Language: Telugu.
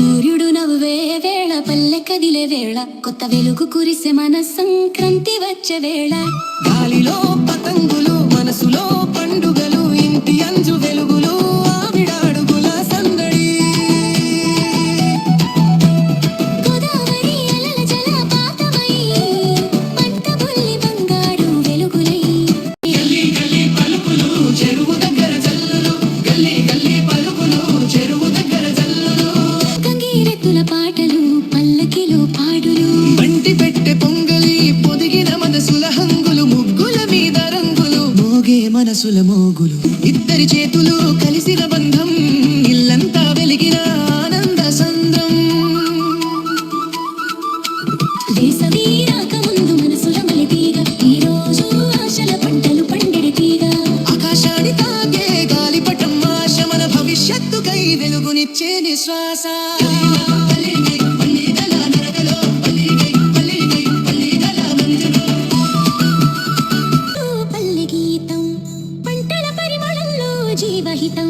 సూర్యుడు నవ్వే వేళ పల్లె కదిలే వేళ కొత్త వెలుగు కురిసే మన సంక్రాంతి వచ్చే వేళ. గాలిలో పాటలు పల్లకిలో పాడులు. బంటి పెట్టె పొంగలి పొదిగిన మనసుల హంగులు ముగ్గుల మీద రంగులు. మోగే మనసుల మోగులు. ఇద్దరి చేతులు కలిసిన బంధం ఇల్లంతా వెలిగిన ఆనంద సంద్రం. వేసవి రాకముందు మనసుల మలితీగ ఈ రోజు ఆశల పంటలు పండెడి తీగ. ఆకాశాన్ని తాగే గాలిపటం ఆశ మన భవిష్యత్తుకై వెలుగునిచ్చే నిశ్వాస. పల్లె గీతం